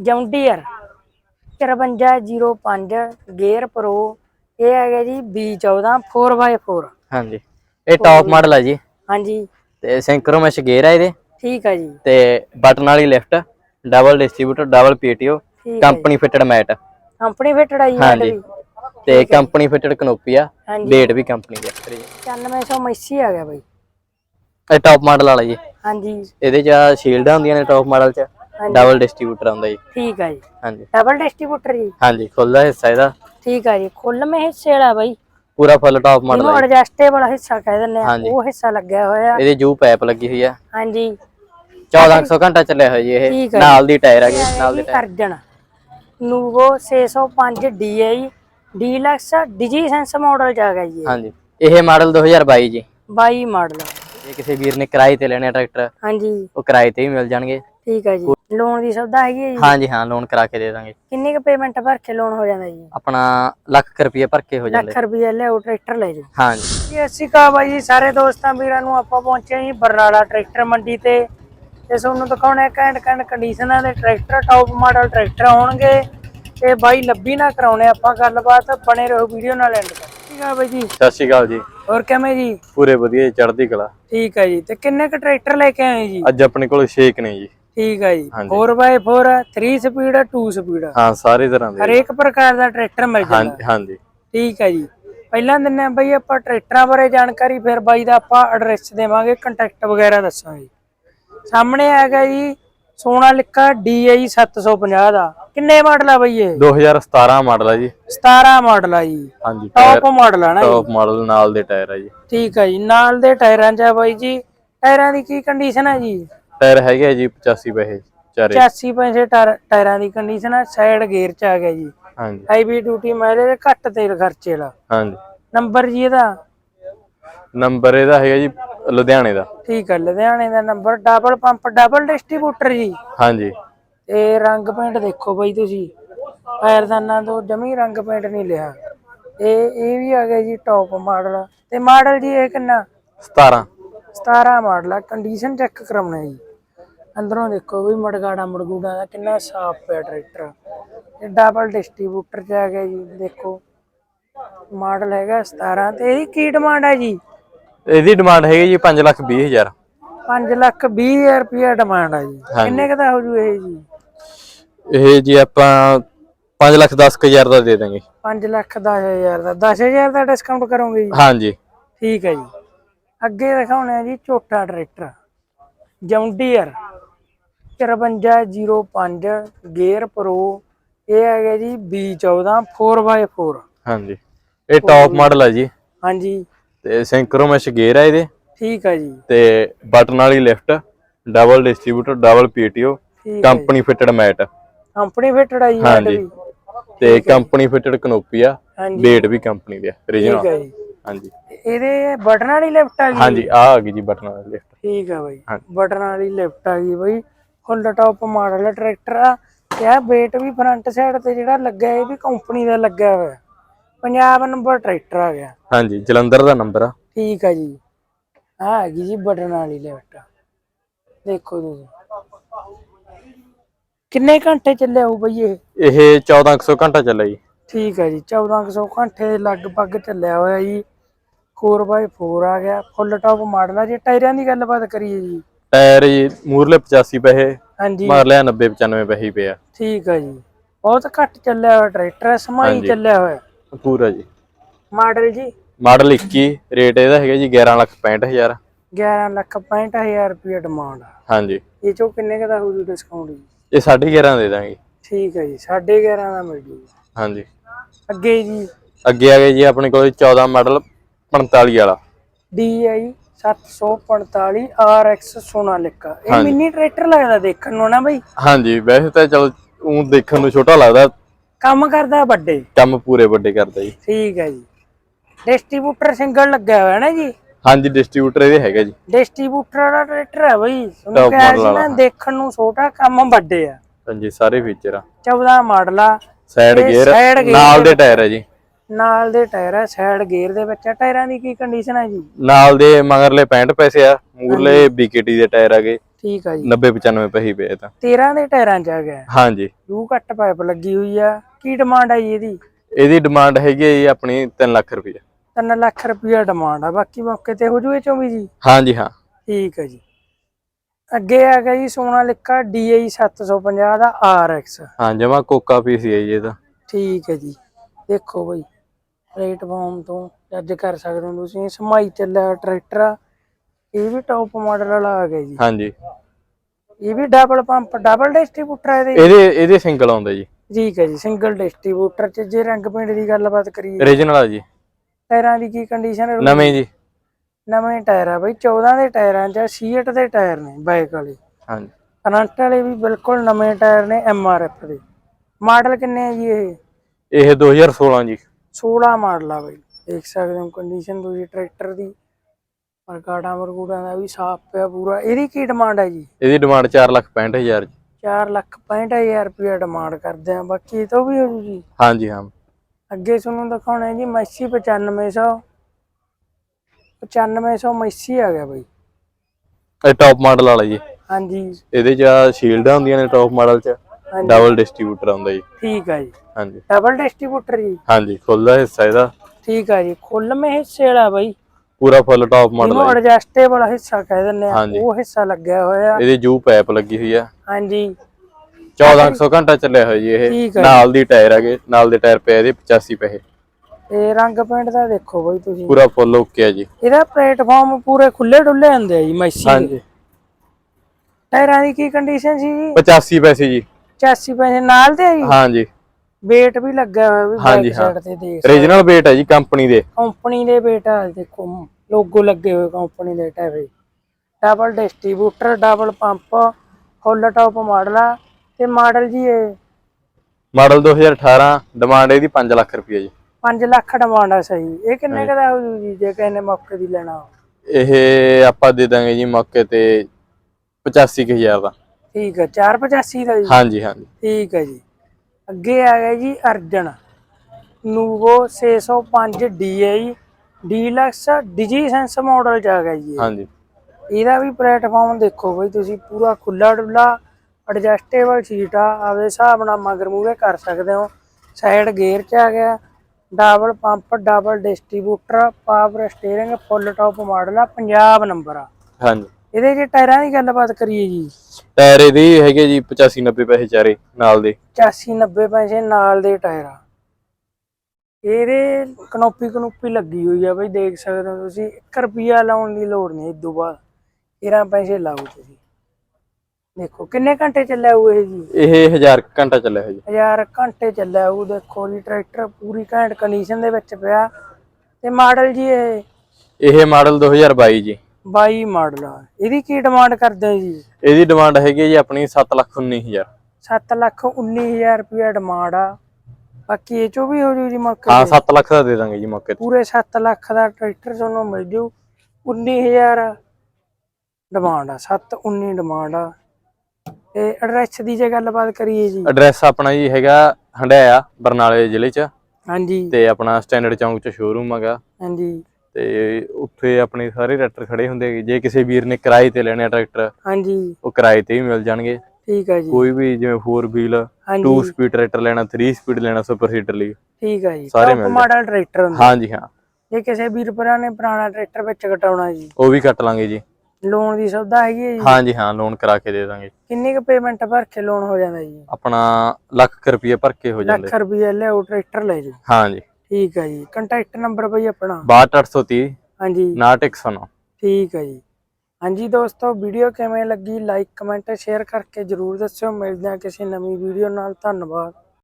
John Deere 5305 gear pro ਇਹ ਹੈਗਾ ਜੀ B14 4x4 ਹਾਂਜੀ ਇਹ ਟੌਪ ਮਾਡਲ ਹੈ ਜੀ। ਹਾਂਜੀ। ਤੇ ਸਿੰਕਰੋਮੈਸ਼ ਗੇਅਰ ਹੈ ਇਹਦੇ। ਠੀਕ ਹੈ ਜੀ। ਤੇ ਬਟਨ ਵਾਲੀ lift double distributor double PTO ਹੈ company fitted mat company fitted ਆਈ ਹੈ ਹਾਂਜੀ। ਤੇ ਕੰਪਨੀ ਫਿਟਡ ਕਨੋਪੀ ਆ। ਡੇਟ ਵੀ ਕੰਪਨੀ ਦੀ ਆ। 9680 ਆ ਗਿਆ ਬਾਈ। ਇਹ ਟੌਪ ਮਾਡਲ ਵਾਲਾ ਜੀ। ਹਾਂਜੀ। ਇਹਦੇ ਚ ਸ਼ੀਲਡਾਂ ਹੁੰਦੀਆਂ ਨੇ ਟੌਪ ਮਾਡਲ ਚ। ਡਬਲ ਡਿਸਟ੍ਰੀਬਿਊਟਰ ਆਉਂਦਾ ਜੀ। ਠੀਕ ਹੈ ਜੀ। ਹਾਂਜੀ। ਡਬਲ ਡਿਸਟ੍ਰੀਬਿਊਟਰ ਜੀ? ਹਾਂਜੀ ਖੁੱਲਦਾ ਹਿੱਸਾ ਇਹਦਾ। ਠੀਕ ਹੈ ਜੀ ਖੁੱਲ ਮੇ ਹਿੱਸੇ ਵਾਲਾ ਬਾਈ। ਪੂਰਾ ਫੁੱਲ ਟੌਪ ਮਾਡਲ ਹੈ। ਐਡਜਸਟੇਬਲ ਹਿੱਸਾ ਕਹਿ ਦਿੰਦੇ ਆ। ਉਹ ਹਿੱਸਾ ਲੱਗਿਆ ਹੋਇਆ। ਇਹਦੇ ਜੂ ਪਾਈਪ ਲੱਗੀ ਹੋਈ ਆ। ਹਾਂਜੀ। 1400 ਘੰਟਾ ਚੱਲਿਆ ਹੋਇਆ ਜੀ ਇਹ। ਨਾਲ ਦੀ ਟਾਇਰ ਹੈਗੇ ਨਾਲ ਦੇ ਇਹ Arjun Novo 605 DI deluxe DigiSense model ਚ ਆ ਗਿਆ ਜੀ। ਹਾਂਜੀ। ਇਹ ਮਾਡਲ 2022 ਜੀ। 22 ਮਾਡਲ ਜੇ ਕਿਸੇ ਵੀਰ ਨੇ ਕਿਰਾਏ ਤੇ ਲੈਣੇ ਆ ਟਰੈਕਟਰ ਹਾਂਜੀ। ਉਹ ਕਿਰਾਏ ਤੇ ਵੀ ਮਿਲ ਜਾਣਗੇ। ਠੀਕ ਹੈ ਜੀ। ਲੋਨ ਦੀ ਸੁਵਿਧਾ ਹੈਗੀ ਹੈ ਜੀ? ਹਾਂਜੀ ਹਾਂ ਲੋਨ ਕਰਾ ਕੇ ਦੇ ਦਾਂਗੇ। ਕਿੰਨੀ ਕੁ ਪੇਮੈਂਟ ਭਰ ਕੇ ਲੋਨ ਹੋ ਜਾਂਦਾ ਜੀ? ਆਪਣਾ ਲੱਖ ਕੁ ਰੁਪਏ ਭਰ ਕੇ ਹੋ ਜਾਂਦੇ ਲੱਖ ਰੁਪਏ ਲਿਆਓ ਟਰੈਕਟਰ ਲੈ ਜਾਓ। ਹਾਂਜੀ। ਜੀ ਅਸੀਂ ਕਾ ਬਾਈ ਜੀ ਸਾਰੇ ਦੋਸਤਾਂ ਵੀਰਾਂ ਨੂੰ ਆਪਾਂ ਪਹੁੰਚੇ ਜੀ ਬਰਨਾਲਾ ਟਰੈਕਟਰ ਮੰਡੀ ਤੇ। ਤੇ ਤੁਹਾਨੂੰ ਦਿਖਾਉਣੇ ਕੈਂਡ ਕੈਂਡ ਕੰਡੀਸ਼ਨਾਂ ਦੇ ਟਰੈਕਟਰ ਟੌਪ ਮਾਡਲ ਟਰੈਕਟਰ ਹੋਣਗੇ ਤੇ ਬਾਈ ਲੱਭੀ ਨਾ ਕਰਾਉਣੇ ਆਪਾਂ ਗੱਲਬਾਤ ਬਣੇ ਰਹੋ ਵੀਡੀਓ ਨਾਲ ਐਂਡ ਤੱਕ। ਠੀਕ ਆ ਬਾਈ ਜੀ। ਸਤਿ ਸ਼੍ਰੀ ਅਕਾਲ ਜੀ। ਹੋਰ ਕਿਵੇਂ ਜੀ? ਪੂਰੇ ਵਧੀਆ ਜੀ, ਚੜ੍ਹਦੀ ਕਲਾ। ਠੀਕ ਹੈ ਜੀ। ਤੇ ਕਿੰਨੇ ਕ ਟਰੈਕਟਰ ਲੈ ਕੇ ਆਏ ਜੀ? ਅੱਜ ਆਪਣੇ ਕੋਲ ਛੇਕ ਨੇ ਜੀ। ਠੀਕ ਹੈ ਜੀ। ਹਾਂਜੀ। 4x4 3 ਸਪੀਡ 2 ਸਪੀਡ ਹਾਂ ਸਾਰੇ ਤਰ੍ਹਾਂ ਦੇ ਹਰੇਕ ਪ੍ਰਕਾਰ ਦਾ ਟਰੈਕਟਰ ਮਿਲ ਜਾਂਦਾ। ਹਾਂਜੀ ਹਾਂਜੀ। ਠੀਕ ਹੈ ਜੀ। ਪਹਿਲਾਂ ਦਿੰਨੇ ਆ ਬਈ ਆਪਾਂ ਟਰੈਕਟਰਾਂ ਬਾਰੇ ਜਾਣਕਾਰੀ ਫਿਰ ਬਾਈ ਦਾ ਆਪਾਂ ਐਡਰੈਸ ਦੇਵਾਂਗੇ ਕੰਟੈਕਟ ਵਗੈਰਾ ਦੱਸਾਂਗੇ। ਸਾਹਮਣੇ ਹੈਗਾ ਜੀ ਸੋਨਾਲਿਕਾ DI 750 ਦਾ। ਕਿੰਨੇ ਮਾਡਲ ਆ ਬਈ ਇਹ? 2017 ਮਾਡਲ ਹੈ ਜੀ। 17 ਮਾਡਲ ਆ ਜੀ। ਹਾਂਜੀ ਟੌਪ ਮਾਡਲ ਆ ਨਾ ਟੌਪ ਮਾਡਲ ਨਾਲ ਦੇ ਟਾਇਰ ਹੈ ਜੀ। ਠੀਕ ਹੈ ਜੀ ਨਾਲ ਦੇ ਟਾਇਰਾਂ 'ਚ ਆ ਬਾਈ ਜੀ। ਟਾਇਰਾਂ ਦੀ ਕੀ ਕੰਡੀਸ਼ਨ ਹੈ ਜੀ? ਟਾਇਰ ਹੈਗੇ ਜੀ 85 ਪੈਸੇ ਚਾਰੇ। 85 ਪੈਸੇ ਟਾਇਰ- ਦੀ ਕੰਡੀਸ਼ਨ ਹੈ ਸਾਈਡ ਗੇਅਰ 'ਚ ਆ ਗਿਆ ਜੀ। ਹਾਂਜੀ। ਹੈਵੀ ਡਿਊਟੀ ਮਾਈਲੇਜ ਘੱਟ ਤੇਲ ਖਰਚੇ ਵਾਲਾ। ਹਾਂਜੀ। ਨੰਬਰ ਜੀ ਇਹਦਾ? ਨੰਬਰ ਇਹਦਾ ਹੈਗਾ ਜੀ ਲੁਧਿਆਣੇ ਦਾ। ਠੀਕ ਹੈ ਲੁਧਿਆਣੇ ਦਾ number double pump double distributor ਜੀ। ਹਾਂਜੀ। ਤੇ ਰੰਗ ਪੇਂਟ ਦੇਖੋ ਬਈ ਤੁਸੀਂ। ਪੈਰਦਾਨਾਂ ਤੋਂ ਜਮੀ ਰੰਗ ਪੇਂਟ ਨਹੀਂ ਲਿਆ। ਇਹ ਇਹ ਵੀ ਆ ਗਿਆ ਜੀ ਟੌਪ ਮਾਡਲ ਤੇ ਮਾਡਲ ਜੀ ਇਹ ਕਿੰਨਾ? 17 17 ਮਾਡਲ ਆ। ਕੰਡੀਸ਼ਨ ਚੈੱਕ ਕਰਾਉਣਾ ਜੀ। ਅੰਦਰੋਂ ਦੇਖੋ ਵੀ ਮੜਗਾੜਾ ਮੜਗੂੜਾ ਦਾ ਕਿੰਨਾ ਸਾਫ਼ ਪਿਆ ਟਰੈਕਟਰ। ਇਹ ਡਬਲ ਡਿਸਟ੍ਰੀਬਿਊਟਰ ਚ ਆ ਗਿਆ ਜੀ ਦੇਖੋ। ਮਾਡਲ ਹੈਗਾ 17 ਤੇ ਇਹਦੀ ਕੀ ਡਿਮਾਂਡ ਹੈ ਜੀ? ਇਹਦੀ ਡਿਮਾਂਡ ਹੈਗੀ ਜੀ 5 ਲੱਖ 20 ਹਜ਼ਾਰ। 5 ਲੱਖ 20 ਹਜ਼ਾਰ ਰੁਪਇਆ ਡਿਮਾਂਡ ਆ ਜੀ। ਕਿੰਨੇ ਕਦਾ ਹੋ ਜੂ ਇਹ ਜੀ? ਇਹ ਜੀ ਆਪਾਂ 5 ਲੱਖ 10 ਕੁ ਹਜ਼ਾਰ ਦਾ ਦੇ ਦਾਂਗੇ। 5 ਲੱਖ 10000 ਦਾ। 10000 ਦਾ ਡਿਸਕਾਊਂਟ ਕਰੋਗੇ ਜੀ? ਹਾਂਜੀ। ਠੀਕ ਹੈ ਜੀ। ਅੱਗੇ ਦਿਖਾਉਣਾ ਜੀ ਛੋਟਾ ਟਰੈਕਟਰ। ਜੌਂਡੀਅਰ। 5305 ਗੇਅਰ ਪ੍ਰੋ ਇਹ ਹੈਗਾ ਜੀ B14 4x4 ਹਾਂਜੀ ਇਹ ਟੌਪ ਮਾਡਲ ਹੈ ਜੀ ਹਾਂਜੀ ਤੇ ਸਿੰਕਰੋਮੈਸ਼ ਗੇਅਰ ਹੈ ਇਹਦੇ ਠੀਕ ਹੈ ਜੀ ਤੇ ਬਟਨ ਵਾਲੀ lift double distributor double PTO company fitted mat company fitted ਆ ਜੀ ਹਾਂਜੀ। ਤੇ ਕੰਪਨੀ ਫਿਟਡ ਕਨੋਪੀ ਆ ਹਾਂਜੀ ਵੀ ਕੰਪਨੀ ਦੀ ਆ ਠੀਕ ਹੈ ਜੀ ਹਾਂਜੀ ਇਹਦੇ ਬਟਨ ਵਾਲੀ ਲਿਫਟ ਆ ਗਈ ਹਾਂਜੀ ਆ ਆ ਗਈ ਜੀ ਬਟਨ ਵਾਲੀ ਲਿਫਟ ਠੀਕ ਆ ਬਾਈ ਹਾਂਜੀ। ਬਟਨ ਵਾਲੀ ਲਿਫਟ ਆ ਗਈ ਬਾਈ ਫੁੱਲ ਟੌਪ ਮਾਡਲ ਟਰੈਕਟਰ ਆ। ਤੇ ਆ weight ਵੀ ਫਰੰਟ ਸਾਈਡ ਤੇ ਜਿਹੜਾ ਲੱਗਾ ਇਹ ਵੀ ਕੰਪਨੀ ਦਾ ਲੱਗਾ ਹੋਇਆ। ਪੰਜਾਬ ਨੰਬਰ ਟਰੈਕਟਰ ਆ ਗਿਆ। ਹਾਂਜੀ ਜਲੰਧਰ ਦਾ ਨੰਬਰ ਆ। ਠੀਕ ਆ ਜੀ। ਆ ਹੈਗੀ ਜੀ ਬਟਨ ਵਾਲੀ ਲਿਫਟ ਦੇਖੋ ਤੁਸੀਂ। ਕਿੰਨੇ ਘੰਟੇ ਚੱਲਿਆ ਹੋਊ ਬਈ ਇਹ? ਇਹ 1400 ਘੰਟਾ ਚੱਲਿਆ ਜੀ। ਠੀਕ ਹੈ ਜੀ 1400 ਘੰਟੇ ਲਗਭਗ ਚੱਲਿਆ ਹੋਇਆ ਜੀ। 4x4 ਆ ਗਿਆ। ਫੁੱਲ ਟੌਪ ਮਾਡਲ ਆ। ਜੇ ਟਾਇਰਾਂ ਦੀ ਗੱਲਬਾਤ ਕਰੀਏ ਜੀ। ਟਾਇਰ ਜੀ ਮੂਰਲੇ 85 ਪੈਸੇ ਹਾਂਜੀ। ਮਾਰ ਲਿਆ 90 95 ਪੈਸੇ ਹੀ ਪਿਆ ਠੀਕ ਹੈ ਜੀ। ਬਹੁਤ ਘੱਟ ਚੱਲਿਆ ਹੋਇਆ ਟਰੈਕਟਰ ਹੈ, ਸਮਾਈ। ਚੱਲਿਆ ਹੋਇਆ। ਪੂਰਾ ਜੀ। ਮਾਡਲ ਜੀ? ਮਾਡਲ 21 ਰੇਟ ਇਹਦਾ ਹੈਗਾ ਜੀ 11 ਲੱਖ 65000 11 ਲੱਖ 65000 ਰੁਪਏ ਡਿਮਾਂਡ ਆ। ਹਾਂਜੀ। ਇਹ ਚੋਂ ਕਿੰਨੇ ਕੁ ਦਾ ਹੋ ਜੂ ਡਿਸਕਾਊਂਟ ਜੀ? ਇਹ 11.5 ਦੇ ਦਾਂਗੇ। ਠੀਕ ਹੈ ਜੀ 11.5 ਦਾ ਮਿਲ ਜੂਗਾ ਹਾਂਜੀ। ਅੱਗੇ ਜੀ? ਅੱਗੇ ਆ ਗਏ ਜੀ ਆਪਣੇ ਕੋਲ 14 ਮਾਡਲ 45 ਵਾਲਾ। DI 745 RX ਸੋਨਾਲਿਕਾ ਇਹ ਮਿੰਨੀ ਟਰੈਕਟਰ ਲੱਗਦਾ ਦੇਖਣ ਨੂੰ ਨਾ ਬਈ? ਹਾਂਜੀ ਵੈਸੇ ਤਾਂ ਚਲੋ ਉਹ ਦੇਖਣ ਨੂੰ ਛੋਟਾ ਲੱਗਦਾ। ਕੰਮ ਕਰਦਾ ਵੱਡੇ? ਕੰਮ ਪੂਰੇ ਵੱਡੇ ਕਰਦਾ ਜੀ। ਠੀਕ ਹੈ ਜੀ। ਡਿਸਟ੍ਰੀਬਿਊਟਰ ਸਿੰਗਲ ਲੱਗਿਆ ਹੋਇਆ ਨਾ ਜੀ? ਹਾਂਜੀ ਡਿਸਟ੍ਰੀਬਿਊਟਰ ਇਹਦੇ ਹੈਗਾ ਜੀ। ਡਿਸਟ੍ਰੀਬਿਊਟਰ ਵਾਲਾ ਟਰੈਕਟਰ ਹੈ ਬਈ। ਤੁਹਾਨੂੰ Top ਕਿਹਾ model ਸੀ ਨਾ ਵਾਲਾ। ਦੇਖਣ ਨੂੰ ਛੋਟਾ ਕੰਮ ਵੱਡੇ ਆ। ਹਾਂਜੀ ਸਾਰੇ ਫੀਚਰ ਆ। 14 ਮਾਡਲ। ਆ ਸਾਈਡ ਇਹ ਗੇਅਰ side gear ਨਾਲ ਦੇ ਦੇ ਟਾਇਰ ਹੈ ਜੀ। ਨਾਲ ਦੇ ਟਾਇਰ ਆ ਸਾਈਡ ਗੇਅਰ ਦੇ ਵਿੱਚ ਆ। ਟਾਇਰਾਂ ਦੀ ਕੀ ਕੰਡੀਸ਼ਨ ਹੈ ਜੀ? ਨਾਲ ਦੇ ਮਗਰਲੇ 65 ਪੈਸੇ ਆ ਮੂਰਲੇ BKT ਦੇ ਟਾਇਰ ਆਗੇ ਠੀਕ ਆ ਜੀ। 90 95 ਪਹੀ ਪਏ ਤਾਂ। 13 ਦੇ ਟਾਇਰਾਂ ਚ ਆ ਗਿਆ। ਹਾਂਜੀ। ਯੂ ਕੱਟ ਪਾਈਪ ਲੱਗੀ ਹੋਈ ਆ। ਕੀ ਡਿਮਾਂਡ ਆ ਜੀ ਇਹਦੀ? ਇਹਦੀ ਡਿਮਾਂਡ ਹੈਗੀ ਹੈ ਜੀ ਆਪਣੀ 3 ਲੱਖ ਰੁਪਏ 3 ਲੱਖ ਰੁਪਇਆ ਡਿਮਾਂਡ ਆ। ਬਾਕੀ ਮੌਕੇ ਤੇ ਹੋ ਜੂਏ ਚੋਂ ਵੀ ਜੀ? ਹਾਂਜੀ ਹਾਂ। ਠੀਕ ਹੈ ਜੀ। ਅੱਗੇ ਆ ਗਿਆ ਜੀ ਸੋਨਾਲਿਕਾ DI 750 ਦਾ RX ਹਾਂ ਜਮਾ ਕੋਕਾ ਪੀਸ ਹੈ ਜੀ ਇਹ ਤਾਂ। ਠੀਕ ਹੈ ਜੀ। ਦੇਖੋ ਬਈ। ਪਲੇਟਫਾਰਮ ਤੋਂ ਜੱਜ ਕਰ ਸਕਦੇ ਹੋ ਤੁਸੀਂ। ਸਮਾਈ ਚੱਲਿਆ ਟਰੈਕਟਰ ਆ। ਇਹ ਵੀ ਟੌਪ ਮਾਡਲ ਵਾਲਾ ਆ ਗਿਆ ਜੀ। ਹਾਂਜੀ। ਇਹ ਵੀ ਡਬਲ ਪੰਪ ਡਬਲ ਡਿਸਟ੍ਰੀਬਿਊਟਰ ਹੈ ਇਹਦੇ। ਇਹਦੇ ਇਹਦੇ ਸਿੰਗਲ ਆਉਂਦਾ ਜੀ। ਠੀਕ ਹੈ ਜੀ ਸਿੰਗਲ ਡਿਸਟ੍ਰੀਬਿਊਟਰ ਚ ਜੇ ਰੰਗ ਪਿੰਡ ਦੀ ਗੱਲਬਾਤ ਕਰੀਏ। ਓਰੀਜਨਲ ਆ ਜੀ। ਟਾਇਰਾਂ ਦੀ ਕੀ ਕੰਡੀਸ਼ਨ ਨਵੇਂ ਜੀ। ਨਵੇਂ ਟਾਇਰ ਆ ਬਈ 14 ਦੇ ਟਾਇਰਾਂ ਚ 68 ਦੇ ਟਾਇਰ ਨੇ ਬਾਈਕ ਵਾਲੇ। ਹਾਂਜੀ। ਫਰੰਟ ਵਾਲੇ ਵੀ ਬਿਲਕੁਲ ਨਵੇਂ ਟਾਇਰ ਨੇ ਐਫ ਦੇ। ਮਾਡਲ ਕਿੰਨੇ ਆ ਜੀ ਇਹ? ਇਹ 2016 ਜੀ। 16 ਮਾਡਲ ਆ ਬਈ। ਦੇਖ ਸਕਦੇ ਹੋ ਕੰਡੀਸ਼ਨ ਤੁਸੀਂ ਟਰੈਕਟਰ ਦੀ ਮਰਕਾਟਾ ਮਰਕੂਟਾਂ ਦਾ ਵੀ ਸਾਫ਼ ਪਿਆ ਪੂਰਾ। ਇਹਦੀ ਕੀ ਡਿਮਾਂਡ ਹੈ ਜੀ? ਇਹਦੀ ਡਿਮਾਂਡ 4 ਲੱਖ 65000 ਜੀ। 4 ਲੱਖ 65000 ਰੁਪਇਆ ਡਿਮਾਂਡ ਕਰਦੇ ਆ। ਬਾਕੀ ਇਹ ਤੋਂ ਵੀ ਹੋ ਜੂ ਹਾਂਜੀ ਹਾਂ। ਅੱਗੇ ਤੁਹਾਨੂੰ ਦਿਖਾਉਣਾ ਹੈ ਜੀ ਮੈਸੀ 9500 9500 ਮੈਸੀ ਆ ਗਿਆ ਬਈ। ਇਹ ਟੌਪ ਮਾਡਲ ਵਾਲਾ ਜੀ। ਹਾਂਜੀ। ਇਹਦੇ ਚ ਸ਼ੀਲਡਾਂ ਹੁੰਦੀਆਂ ਨੇ ਟੌਪ ਮਾਡਲ ਚ। ਡਬਲ ਡਿਸਟ੍ਰੀਬਿਊਟਰ ਆਉਂਦਾ ਜੀ। ਠੀਕ ਆ ਜੀ। ਹਾਂਜੀ। ਡਬਲ ਡਿਸਟ੍ਰੀਬਿਊਟਰ ਜੀ? ਹਾਂਜੀ ਖੁੱਲਦਾ ਹਿੱਸਾ ਇਹਦਾ। ਠੀਕ ਆ ਜੀ ਖੁੱਲਵੇਂ ਹਿੱਸੇ ਵਾਲਾ ਬਈ। ਪੂਰਾ ਫੁੱਲ ਟੌਪ ਮਾਡਲ ਹੈ। ਐਡਜਸਟੇਬਲ ਹਿੱਸਾ ਕਹਿ ਦਿੰਦੇ ਆ। ਉਹ ਹਿੱਸਾ ਲੱਗਿਆ ਹੋਇਆ। ਇਹਦੀ ਜੂ ਪੈਪ ਲੱਗੀ ਹੋਈ ਆ। ਹਾਂਜੀ। 1400 ਘੰਟਾ ਚੱਲਿਆ ਹੋਇਆ ਜੀ ਇਹ। ਨਾਲ ਦੀ ਟਾਇਰ ਹੈਗੇ ਨਾਲ ਦੇ ਟਾਇਰ ਪਏ ਇਹਦੇ 85 ਪੈਸੇ। ਤੇ ਰੰਗ ਪੇਂਟ ਦਾ ਦੇਖੋ ਬਈ ਤੁਸੀਂ। ਪੂਰਾ ਫੁੱਲ ਓਕੇ ਆ ਜੀ। ਇਹਦਾ ਪਲੇਟਫਾਰਮ ਪੂਰੇ ਖੁੱਲੇ ਡੁੱਲੇ ਹੁੰਦੇ ਆ ਜੀ ਮੈਸੀ। ਹਾਂਜੀ। ਟਾਇਰਾਂ ਦੀ ਕੀ ਕੰਡੀਸ਼ਨ ਸੀ ਜੀ? 85 ਪੈਸੇ ਜੀ। 84 ਪੈਸੇ ਨਾਲ ਦੇ ਆ ਜੀ ਹਾਂਜੀ। ਵੇਟ ਵੀ ਲੱਗਾ ਹੋਇਆ ਵੀ ਹਾਂਜੀ, ਬੈਕ ਹਾਂ। ਸਾਈਡ ਤੇ ਦੇਖ ਓਰੀਜਨਲ weight ਹੈ ਜੀ ਕੰਪਨੀ ਦੇ। ਕੰਪਨੀ ਦੇ ਬੇਟਾ ਦੇਖੋ ਲੋਗੋ ਲੱਗੇ ਹੋਏ ਕੰਪਨੀ ਦੇ tyre double distributor double pump full top model ਆ। ਤੇ ਮਾਡਲ ਜੀ ਇਹ? ਮਾਡਲ 2018 ਡਿਮਾਂਡ ਇਹਦੀ 5 ਲੱਖ ਰੁਪਏ ਜੀ। 5 ਲੱਖ ਡਿਮਾਂਡ ਆ ਸਹੀ। ਇਹ ਕਿੰਨੇ ਕਦਾ ਹੋ ਜੂ ਜੀ ਜੇ ਕਿਸੇ ਨੇ ਮੌਕੇ ਦੀ ਲੈਣਾ ਹੋ? ਇਹ ਆਪਾਂ ਦੇ ਦਾਂਗੇ ਜੀ ਮੌਕੇ ਤੇ 85000 ਦਾ। ਠੀਕ ਹੈ 485 ਦਾ ਜੀ? ਹਾਂਜੀ ਹਾਂਜੀ। ਠੀਕ ਹੈ ਜੀ। ਅੱਗੇ ਆ ਗਿਆ ਜੀ Arjun. Novo 605 DI deluxe DigiSense model ਚ ਆ ਗਿਆ ਜੀ ਇਹ। ਹਾਂਜੀ। ਇਹਦਾ ਵੀ ਪਲੇਟਫਾਰਮ ਦੇਖੋ ਬਈ ਤੁਸੀਂ ਪੂਰਾ ਖੁੱਲਾ ਡੁੱਲਾ ਐਡਜਸਟੇਬਲ ਸੀਟ ਆ ਆਪਦੇ ਹਿਸਾਬ ਨਾਲ ਮਗਰ ਮੂਹਰੇ ਕਰ ਸਕਦੇ ਹੋ। ਸਾਈਡ ਗੇਅਰ ਚ ਆ ਗਿਆ। Double pump double distributor power steering full top model ਆ ਪੰਜਾਬ ਨੰਬਰ ਆ। ਹਾਂਜੀ। ਇਹਦੇ ਜੇ ਟਾਇਰਾਂ ਦੀ ਗੱਲਬਾਤ ਕਰੀਏ ਜੀ। ਟਾਇਰ ਇਹਦੇ ਹੈਗੇ ਜੀ 85 90 ਪੈਸੇ ਚਾਰੇ ਨਾਲ ਦੇ। 85 90 ਪੈਸੇ ਨਾਲ ਦੇ ਟਾਇਰ। ਆ ਇਹਦੇ ਕਨੋਪੀ ਕਨੋਪੀ ਲੱਗੀ ਹੋਈ ਆ ਬਈ ਦੇਖ ਸਕਦੇ ਹੋ ਤੁਸੀਂ। 1 ਰੁਪਿਆ ਲਾਉਣ ਦੀ ਲੋੜ ਨਹੀਂ ਇਦੋਂ ਬਾਅਦ। 13 ਪੈਸੇ ਲਾਓ ਤੁਸੀਂ। ਦੇਖੋ ਕਿੰਨੇ ਘੰਟੇ ਚੱਲਿਆ ਇਹ ਜੀ? ਇਹ 1000 ਘੰਟਾ ਚੱਲਿਆ ਹੋਇਆ ਜੀ। 1000 ਘੰਟੇ ਚੱਲਿਆ ਹੋਊ। ਦੇਖੋ ਜੀ ਟਰੈਕਟਰ ਪੂਰੀ ਘੈਂਟ ਕੰਡੀਸ਼ਨ ਦੇ ਵਿੱਚ ਪਿਆ। ਤੇ ਮਾਡਲ ਜੀ ਇਹ? ਇਹ ਮਾਡਲ 2022 ਜੀ। 22 ਮਾਡਲ ਆ। ਇਹਦੀ ਕੀ ਡਿਮਾਂਡ ਕਰਦੇ ਹੋ ਜੀ? ਇਹਦੀ ਡਿਮਾਂਡ ਹੈਗੀ ਹੈ ਜੀ ਆਪਣੀ 719000 7 ਲੱਖ 19000 ਰੁਪਇਆ ਡਿਮਾਂਡ ਆ। ਬਾਕੀ ਇਹ ਚੋਂ ਵੀ ਹੋ ਜੂ ਜੀ ਮੌਕੇ ਹਾਂ ਤੇ। 7 ਲੱਖ ਦਾ ਦੇ ਦਾਂਗੇ ਜੀ ਮੌਕੇ ਤੇ। ਪੂਰੇ 7 ਲੱਖ ਦਾ ਟਰੈਕਟਰ ਤੁਹਾਨੂੰ ਮਿਲ ਜੂ। 19000 ਡਿਮਾਂਡ ਆ 7 19 ਡਿਮਾਂਡ ਆ। ਤੇ ਐਡਰੈਸ ਦੀ ਜੇ ਗੱਲਬਾਤ ਕਰੀਏ ਜੀ। ਐਡਰੈਸ ਆਪਣਾ ਜੀ ਹੈਗਾ ਹੰਡਾਇਆ ਬਰਨਾਲੇ ਜ਼ਿਲ੍ਹੇ ਚ। ਹਾਂਜੀ। ਤੇ ਆਪਣਾ ਸਟੈਂਡਰਡ ਚੌਂਕ ਚ ਸ਼ੋਰੂਮ ਹੈਗਾ। ਹਾਂਜੀ। ਤੇ ਉੱਥੇ ਆਪਣੇ ਸਾਰੇ ਟਰੈਕਟਰ ਖੜੇ ਹੁੰਦੇ। ਜੇ ਕਿਸੇ ਵੀਰ ਨੇ ਕਿਰਾਏ ਤੇ ਲੈਣੇ ਆ ਟਰੈਕਟਰ ਹਾਂਜੀ। ਉਹ ਕਿਰਾਏ ਤੇ ਵੀ ਮਿਲ ਜਾਣਗੇ। ਠੀਕ ਹੈ ਜੀ। ਕੋਈ ਵੀ ਜਿਵੇਂ 4 ਵੀਲ 2 ਹਾਂਜੀ ਸਪੀਡ ਟਰੈਕਟਰ ਲੈਣਾ 3 ਸਪੀਡ ਲੈਣਾ ਸੁਪਰ ਸੀਡਰ ਲਈ ਠੀਕ ਹੈ ਜੀ। ਸਾਰੇ ਮਿਲ ਮਾਡਲ ਟਰੈਕਟਰ ਹੁੰਦਾ ਹਾਂਜੀ ਹਾਂ। ਜੇ ਕਿਸੇ ਵੀਰ ਭਰਾ ਨੇ ਪੁਰਾਣਾ ਟਰੈਕਟਰ ਵਿੱਚ ਕਟਾਉਣਾ ਜੀ। ਉਹ ਵੀ ਕੱਟ ਲਾਂਗੇ ਜੀ। ਲੋਨ ਦੀ ਸੁਵਿਧਾ ਹੈਗੀ ਹੈ ਜੀ? ਹਾਂਜੀ ਹਾਂ ਲੋਨ ਕਰਾ ਕੇ ਦੇ ਦਾਂਗੇ। ਕਿੰਨੀ ਕੁ ਪੇਮੈਂਟ ਭਰ ਕੇ ਲੋਨ ਹੋ ਜਾਂਦਾ ਜੀ? ਆਪਣਾ ਲੱਖ ਰੁਪਏ ਭਰ ਕੇ ਹੋ ਜਾਂਦੇ। ਲੱਖ ਰੁਪਏ ਲਿਆਓ ਟਰੈਕਟਰ ਲੈ ਜਾਓ ਹਾਂਜੀ। ਠੀਕ ਹੈ ਜੀ। ਕੰਟੈਕਟ ਨੰਬਰ ਬਈ ਆਪਣਾ। 62830 ਹਾਂਜੀ। 6109 ਠੀਕ ਹੈ ਜੀ। ਹਾਂਜੀ ਦੋਸਤੋ ਵੀਡੀਓ ਕਿਵੇਂ ਲੱਗੀ? ਲਾਈਕ ਕਮੈਂਟ ਸ਼ੇਅਰ ਕਰਕੇ ਜਰੂਰ ਦੱਸਿਓ। ਮਿਲਦੇ ਹਾਂ ਕਿਸੇ ਨਵੀਂ ਵੀਡੀਓ ਨਾਲ। ਧੰਨਵਾਦ।